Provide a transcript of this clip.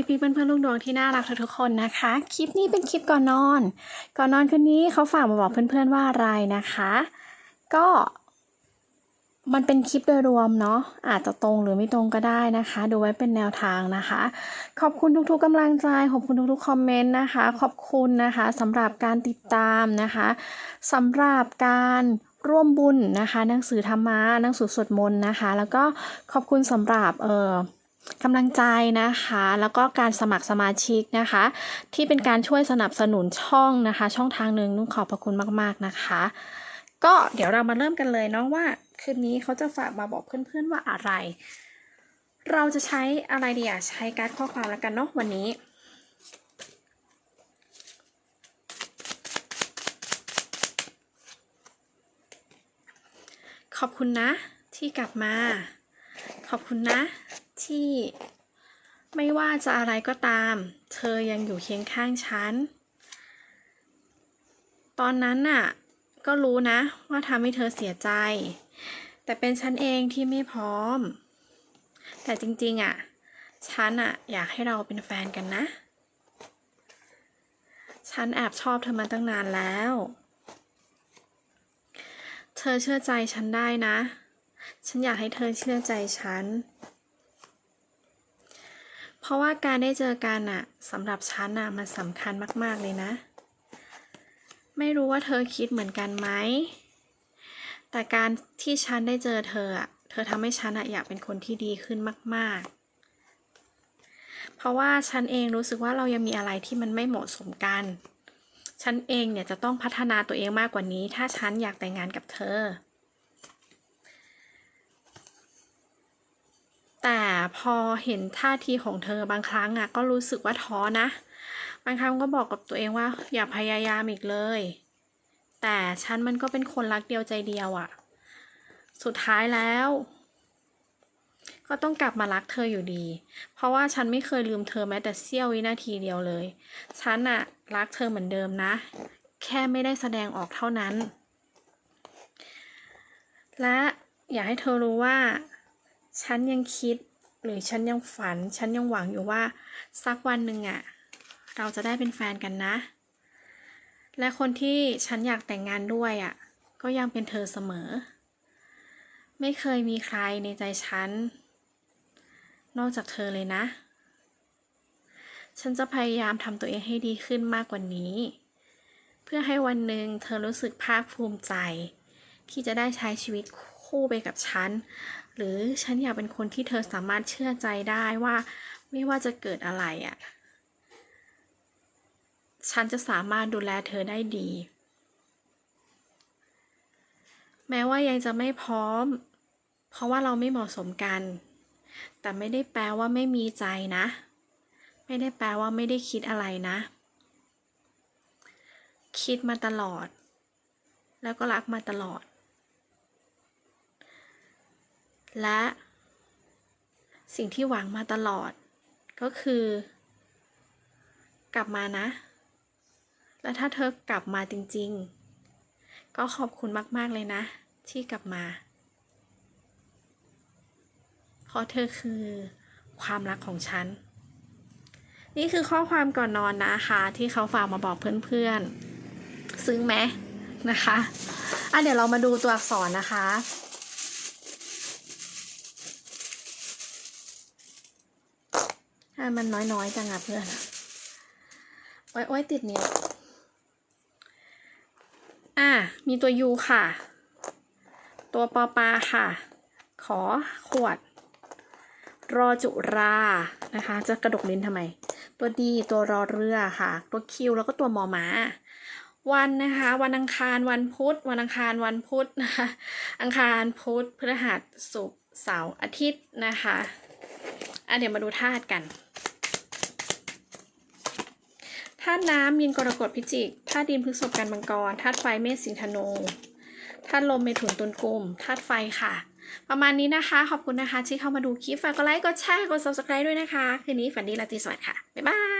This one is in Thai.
พี่พี่ๆเพื่อนเพื่อนๆลูกดวงที่น่ารักทุกๆคนนะคะ คลิปนี้เป็นคลิปก่อนนอน ก่อนนอนคืนนี้เขาฝากมาบอกเพื่อนๆว่าอะไรนะคะ ก็มันเป็นคลิปโดยรวมเนาะอาจจะตรงหรือไม่ตรงก็ได้นะคะ ดูไว้เป็นแนวทางนะคะ ขอบคุณทุกๆกำลังใจ ขอบคุณทุกๆคอมเมนต์นะคะ ขอบคุณนะคะสำหรับการติดตามนะคะสำหรับการร่วมบุญนะคะ หนังสือธรรมะหนังสือสวดมนต์นะคะ แล้วก็ขอบคุณสำหรับเอ่อ กำลังใจนะคะ แล้วก็การสมัครสมาชิกนะคะ ที่เป็นการช่วยสนับสนุนช่องนะคะ ช่องทางหนึ่งนุ่นขอบพระคุณมาก ๆนะคะ ก็เดี๋ยวเรามาเริ่มกันเลยเนาะว่าคืนนี้เขาจะฝากมาบอกเพื่อนๆว่าอะไร เราจะใช้อะไรดีอะใช้การ์ดข้อความแล้วกันเนาะวันนี้ขอบคุณนะที่กลับมา ขอบคุณนะ ที่ไม่ว่าจะอะไรก็ตาม เธอยังอยู่เคียงข้างฉัน ตอนนั้นน่ะ ก็รู้นะว่าทำให้เธอเสียใจ แต่เป็นฉันเองที่ไม่พร้อม แต่จริงๆอะ ฉันอะอยากให้เราเป็นแฟนกันนะ ฉันแอบชอบเธอมาตั้งนานแล้ว เธอเชื่อใจฉันได้นะ ฉันอยากให้เธอเชื่อใจฉัน เพราะว่าการได้เจอกันอะสำหรับฉันอะมันสำคัญมาก ๆ เลยนะ ไม่รู้ว่าเธอคิดเหมือนกันไหม แต่การที่ฉันได้เจอเธออะเธอทำให้ฉันอะอยากเป็นคนที่ดีขึ้นมาก ๆ เพราะว่าฉันเองรู้สึกว่าเรายังมีอะไรที่มันไม่เหมาะสมกัน ฉันเองเนี่ยจะต้องพัฒนาตัวเองมากกว่านี้ ถ้าฉันอยากแต่งงานกับเธอ แต่พอเห็นท่าทีของเธอบางครั้งอะก็รู้สึกว่าท้อนะ บางครั้งก็บอกกับตัวเองว่า อย่าพยายามอีกเลย แต่ฉันมันก็เป็นคนรักเดียวใจเดียวอะ สุดท้ายแล้ว ก็ต้องกลับมารักเธออยู่ดี เพราะว่าฉันไม่เคยลืมเธอแม้แต่เสี้ยววินาทีเดียวเลย ฉันอะรักเธอเหมือนเดิมนะ แค่ไม่ได้แสดงออกเท่านั้น และอยากให้เธอรู้ว่า ฉันยังคิดหรือฉันยังฝัน ฉันยังหวังอยู่ว่า สักวันหนึ่งอะเราจะได้เป็นแฟนกันนะ และคนที่ฉันอยากแต่งงานด้วยอะ ก็ยังเป็นเธอเสมอ ไม่เคยมีใครในใจฉัน นอกจากเธอเลยนะ ฉันจะพยายามทำตัวเองให้ดีขึ้นมากกว่านี้ เพื่อให้วันหนึ่งเธอรู้สึกภาคภูมิใจ ที่จะได้ใช้ชีวิตคู่ไปกับฉัน หรือฉันอยากเป็นคนที่เธอสามารถเชื่อใจได้ว่า ไม่ว่าจะเกิดอะไรอะ่ะ ฉันจะสามารถดูแลเธอได้ดี แม้ว่ายังจะไม่พร้อม เพราะว่าเราไม่เหมาะสมกัน แต่ไม่ได้แปลว่าไม่มีใจนะ ไม่ได้แปลว่าไม่ได้คิดอะไรนะ คิดมาตลอด แล้วก็รักมาตลอด และสิ่งที่หวังมาตลอด ก็คือ กลับมานะ และถ้าเธอกลับมาจริง ๆ ก็ขอบคุณมาก ๆ เลยนะ ที่กลับมา เพราะเธอคือความรักของฉัน นี่คือข้อความก่อนนอนนะคะ ที่เขาฝากมาบอกเพื่อน ๆ ซึ้งไหมนะคะ อะเดี๋ยวเรามาดูตัวอักษรนะคะอะ มันน้อยๆจังอะเพื่อนโอ้ยโอ้ยติดนิ้วอะมีตัวยูค่ะ ตัวปอปลาค่ะ ขอขวด รอจุรานะคะ จะกระดกลิ้นทำไม ตัวดีตัวรอเรือค่ะ ตัวคิวแล้วก็ตัวมอม้าวันนะคะวันอังคารวันพุธวันอังคารวันพุธนะคะอังคารพุธพฤหัสศุกร์เสาร์อาทิตย์นะคะอะเดี๋ยวมาดูธาตุกันธาตุน้ำมีนกรกฎพิจิกธาตุดินพฤษภกันมังกรธาตุไฟเมษสิงธนูธาตุลมเมถุนตุลกุมธาตุไฟค่ะ ประมาณนี้นะคะ ขอบคุณนะคะที่เข้ามาดูคลิปฝากกดไลค์กดแชร์กด subscribe ด้วยนะคะ คืนนี้ฝันดีราตรีสวัสดิ์ค่ะ บ๊ายบาย